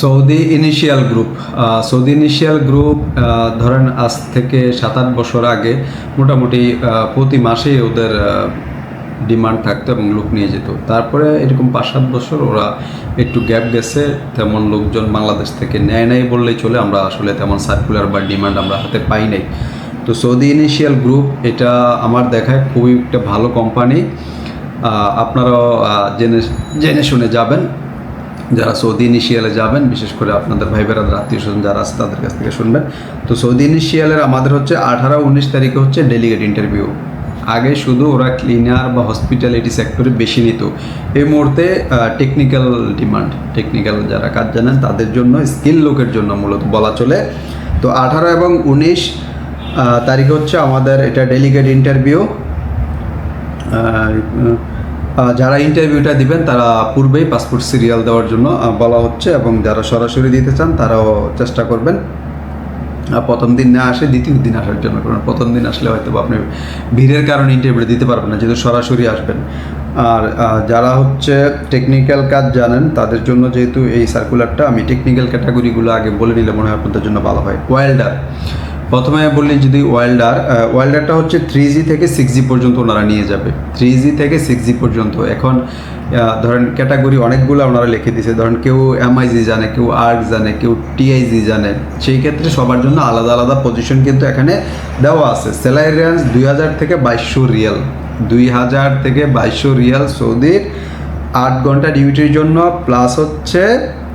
Saudi initial group Saudi initial group ধরেন আজ থেকে সাত আট বছর আগে মোটামুটি প্রতি মাসে ওদের ডিমান্ড থাকতো এবং লোক নিয়ে যেত। তারপরে এরকম পাঁচ সাত বছর ওরা একটু গ্যাপ গেছে, তেমন লোকজন বাংলাদেশ থেকে নেয় নাই বললেই চলে, আমরা আসলে তেমন সার্কুলার বা ডিমান্ড আমরা হাতে পাই নাই। তো সৌদি ইনিশিয়াল গ্রুপ এটা আমার দেখায় খুবই একটা ভালো কোম্পানি আপনারাও জেনে জেনে শুনে যাবেন। যারা সৌদি ইনিশিয়ালে যাবেন, বিশেষ করে আপনাদের ভাই বেড়াদের আত্মীয় স্বজন যারা আছে, তাদের কাছ থেকে শুনবেন। তো সৌদি ইনিশিয়ালের আমাদের হচ্ছে আঠারো, উনিশ তারিখে হচ্ছে ডেলিগেট ইন্টারভিউ আগে শুধু ওরা ক্লিনার বা হসপিটালিটি সেক্টরে বেশি নিত। এই মুহূর্তে টেকনিক্যাল ডিমান্ড টেকনিক্যাল যারা কাজ জানেন, তাদের জন্য স্কিল লোকের জন্য মূলত বলা চলে। তো আঠারো এবং উনিশ তারিখে হচ্ছে আমাদের এটা ডেলিগেট ইন্টারভিউ যারা ইন্টারভিউটা দিবেন, তারা পূর্বেই পাসপোর্ট সিরিয়াল দেওয়ার জন্য বলা হচ্ছে এবং যারা সরাসরি দিতে চান, তারাও চেষ্টা করবেন। প্রথম দিন না আসে, দ্বিতীয় দিন আসার জন্য কারণ প্রথম দিন আসলে হয়তো আপনি ভিড়ের কারণে ইন্টারভিউ দিতে পারবেন না, যেহেতু সরাসরি আসবেন। আর যারা হচ্ছে টেকনিক্যাল কাজ জানেন, তাদের জন্য যেহেতু এই সার্কুলারটা আমি টেকনিক্যাল ক্যাটাগরিগুলো আগে বলে নিলে মনে হয় আপনাদের জন্য ভালো হয়। ওয়েল্ডার প্রথমে বললি যদি ওয়েল্ডার ওয়াইল্ডারটা হচ্ছে থ্রি জি থেকে সিক্স জি পর্যন্ত ওনারা নিয়ে যাবে। থ্রি জি থেকে সিক্স জি পর্যন্ত। এখন ধরেন ক্যাটাগরি অনেকগুলো ওনারা লিখে দিয়েছে ধরেন কেউ এমআইজি জানে, কেউ আর্ক জানে, কেউ টিআইজি জানে। সেই ক্ষেত্রে সবার জন্য আলাদা আলাদা পজিশন কিন্তু এখানে দেওয়া আছে। স্যালারি রেঞ্জ দুই হাজার থেকে বাইশশো রিয়াল। দুই হাজার থেকে বাইশশো রিয়াল সৌদির আট ঘণ্টা ডিউটির জন্য প্লাস হচ্ছে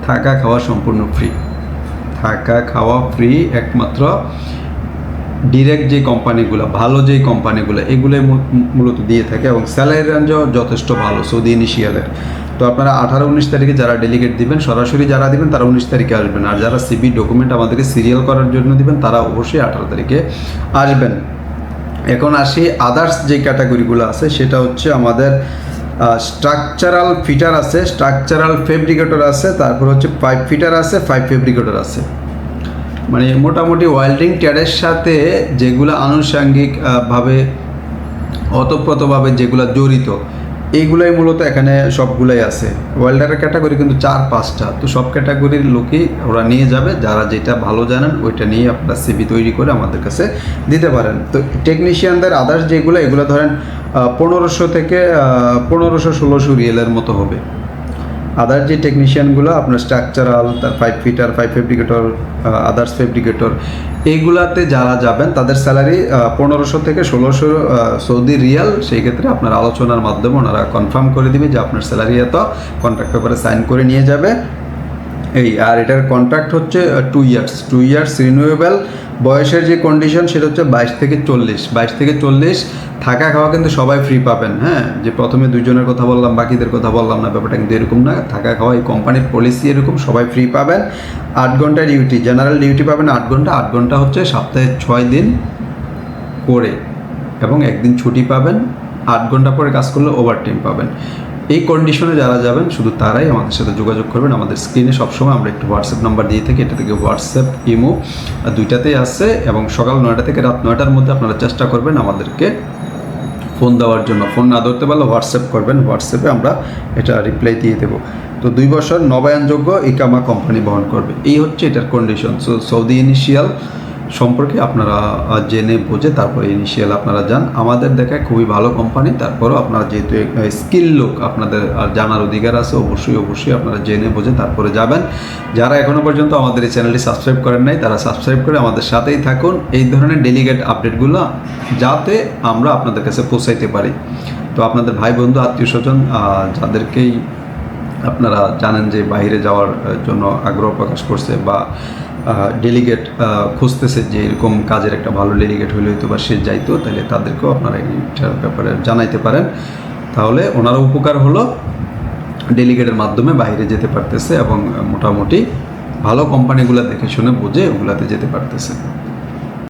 থাকা খাওয়া সম্পূর্ণ ফ্রি থাকা খাওয়া ফ্রি একমাত্র ডিরেক্ট যে কোম্পানিগুলো ভালো যেই কোম্পানিগুলো এগুলোই মূলত দিয়ে থাকে এবং স্যালারি রেঞ্জও যথেষ্ট ভালো, সৌদি ইনিশিয়ালের তো আপনারা আঠারো, উনিশ তারিখে যারা ডেলিগেট দিবেন, সরাসরি যারা দিবেন, তারা উনিশ তারিখে আসবেন। আর যারা সিবি ডকুমেন্ট আমাদেরকে সিরিয়াল করার জন্য দিবেন, তারা অবশ্যই আঠারো তারিখে আসবেন। এখন আসি আদার্স যে ক্যাটাগরিগুলো আছে, সেটা হচ্ছে আমাদের স্ট্রাকচারাল ফিটার আছে স্ট্রাকচারাল ফেব্রিকেটর আছে, তারপর হচ্ছে পাইপ ফিটার আছে পাইপ ফেব্রিকেটর আছে। মানে মোটামুটি ওয়েল্ডিং ট্যাডের সাথে যেগুলো আনুষঙ্গিক আহ, ভাবে অতপ্রতভাবে যেগুলো জড়িত এইগুলাই মূলত এখানে সবগুলাই আছে। ওয়েল্ডারের ক্যাটাগরি কিন্তু চার পাঁচটা। তো সব ক্যাটাগরির লোকই ওরা নিয়ে যাবে যারা যেটা ভালো জানেন ওইটা নিয়ে আপনারা সিবি তৈরি করে আমাদের কাছে দিতে পারেন। তো টেকনিশিয়ানদের আদার্স যেগুলো এগুলো ধরেন পনেরোশো থেকে পনেরোশো ষোলোশো রিয়েলের মতো হবে। আদার যে টেকনিশিয়ানগুলো আপনার স্ট্রাকচারাল তার five fitter five fabricator others fabricator এইগুলাতে যারা যাবেন, তাদের স্যালারি পনেরোশো থেকে ষোলোশো সৌদি রিয়াল, সেই ক্ষেত্রে আপনার আলোচনার মাধ্যমে ওনারা কনফার্ম করে দিবে যে আপনার স্যালারি এত কন্ট্রাক্ট পেপারে সাইন করে নিয়ে যাবে। এই, আর এটার কন্ট্রাক্ট হচ্ছে two years two years renewable বয়সের যে কন্ডিশন সেটা হচ্ছে বাইশ থেকে চল্লিশ। বাইশ থেকে চল্লিশ, থাকা খাওয়া কিন্তু সবাই ফ্রি পাবেন হ্যাঁ? যে প্রথমে দুজনের কথা বললাম, বাকিদের কথা বললাম না, ব্যাপারটা কিন্তু এরকম না। থাকা খাওয়া, এই কোম্পানির পলিসি এরকম, সবাই ফ্রি পাবেন। আট ঘণ্টা ডিউটি জেনারেল ডিউটি পাবেন আট ঘণ্টা আট ঘণ্টা হচ্ছে সপ্তাহে ছয় দিন করে, এবং একদিন ছুটি পাবেন। আট ঘণ্টা পরে কাজ করলে ওভার টাইম পাবেন। এই কন্ডিশনে যারা যাবেন, শুধু তারাই আমাদের সাথে যোগাযোগ করবেন। আমাদের স্ক্রিনে সবসময় আমরা একটু হোয়াটসঅ্যাপ নাম্বার দিয়ে থাকি, এটা থেকে হোয়াটসঅ্যাপ ইমো দুইটাতেই আছে। এবং সকাল নয়টা থেকে রাত নয়টার মধ্যে আপনারা চেষ্টা করবেন আমাদেরকে ফোন দেওয়ার জন্য। ফোন না ধরতে পারলে হোয়াটসঅ্যাপ করবেন। হোয়াটসঅ্যাপে আমরা এটা রিপ্লাই দিয়ে দেবো। তো দুই বছর নবায়নযোগ্য ইকামা কোম্পানি বহন করবে। এই হচ্ছে এটার কন্ডিশন সো সৌদি ইনিশিয়াল সম্পর্কে আপনারা জেনে বুঝে তারপরে ইনিশিয়াল আপনারা যান। আমাদের দেখায় খুবই ভালো কোম্পানি তারপরও আপনারা যেহেতু স্কিল লোক, আপনাদের আর জানার অধিকার আছে, অবশ্যই অবশ্যই আপনারা জেনে বুঝে তারপরে যাবেন। যারা এখনও পর্যন্ত আমাদের এই চ্যানেলটি সাবস্ক্রাইব করেন নাই, তারা সাবস্ক্রাইব করে আমাদের সাথেই থাকুন। এই ধরনের ডেলিগেট আপডেটগুলো যাতে আমরা আপনাদের কাছে পৌঁছাইতে পারি। তো আপনাদের ভাই বন্ধু, আত্মীয় স্বজন যাদেরকেই আপনারা জানেন যে বাইরে যাওয়ার জন্য আগ্রহ প্রকাশ করছে বা ডেলিগেট খুঁজতেছে যে এরকম কাজের একটা ভালো ডেলিগেট হলে হয়তো বা সে যাইতো তাহলে তাদেরকেও আপনারা এইটার ব্যাপারে জানাইতে পারেন। তাহলে ওনারা উপকার হলো ডেলিগেটের মাধ্যমে বাইরে যেতে পারতেছে এবং মোটামুটি ভালো কোম্পানিগুলো দেখে শুনে বুঝে ওগুলাতে যেতে পারতেছে।